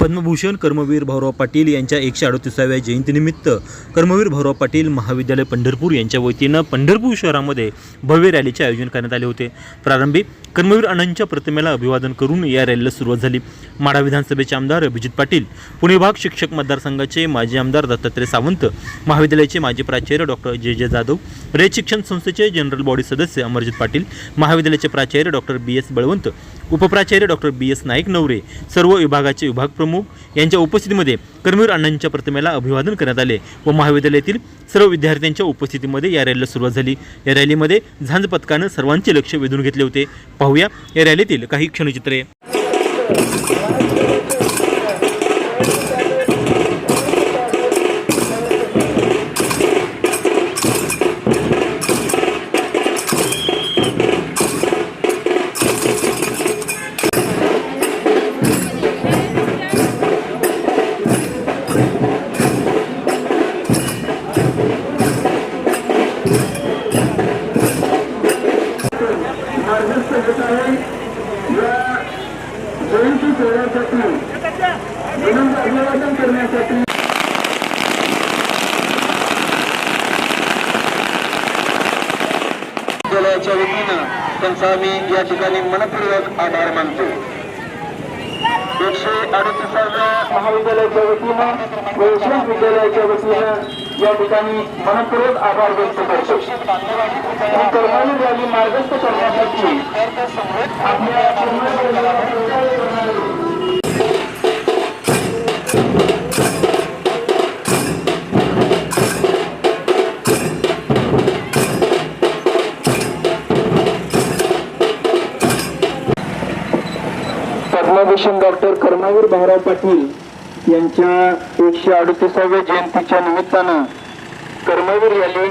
पद्मभूषण कर्मवीर भाऊराव पाटील यांच्या एकशे अडतीसाव्या जयंतीनिमित्त कर्मवीर भाऊराव पाटील महाविद्यालय पंढरपूर यांच्या वतीनं पंढरपूर शहरामध्ये भव्य रॅलीचे आयोजन करण्यात आले होते. प्रारंभी कर्मवीर अण्णांच्या प्रतिमेला अभिवादन करून या रॅलीला सुरुवात झाली. माढा विधानसभेचे आमदार अभिजित पाटील पुणे विभाग शिक्षक मतदारसंघाचे माजी आमदार दत्तात्रय सावंत महाविद्यालयाचे माजी प्राचार्य डॉक्टर जे. जे. जाधव रयत शिक्षण संस्थेचे जनरल बॉडी सदस्य अमरजित पाटील महाविद्यालयाचे प्राचार्य डॉक्टर बी. एस. बळवंत उपप्राचार्य डॉक्टर बी. एस. नाईक नवरे सर्व विभागाचे विभाग प्रमुख यांच्या उपस्थितीमध्ये कर्मवीर अण्णांच्या प्रतिमेला अभिवादन करण्यात आले व महाविद्यालयातील सर्व विद्यार्थ्यांच्या उपस्थितीमध्ये या रॅलीला सुरुवात झाली. या रॅलीमध्ये झांज पथकानं सर्वांचे लक्ष वेधून घेतले होते. पाहूया या रॅलीतील काही क्षणचित्रे. जयंती सोहळ्यासाठी म्हणून अभिवादन करण्यासाठी दलाच्या वतीनं त्यांचा आम्ही या ठिकाणी मनपूर्वक आभार मानतो. एकशे अडतीसाव्या महाविद्यालयाच्या वतीनं वैश्विक विद्यालयाच्या वतीनं या ठिकाणी मनपूर्वक आभार व्यक्त करतो. ही कर्मवीर रॅली मार्गस्थ करण्यासाठी आपल्या पद्मभूषण डॉक्टर कर्मवीर भाऊराव पाटील यांच्या एकशे अडतीसाव्या जयंतीच्या निमित्तानं कर्मवीर यांनी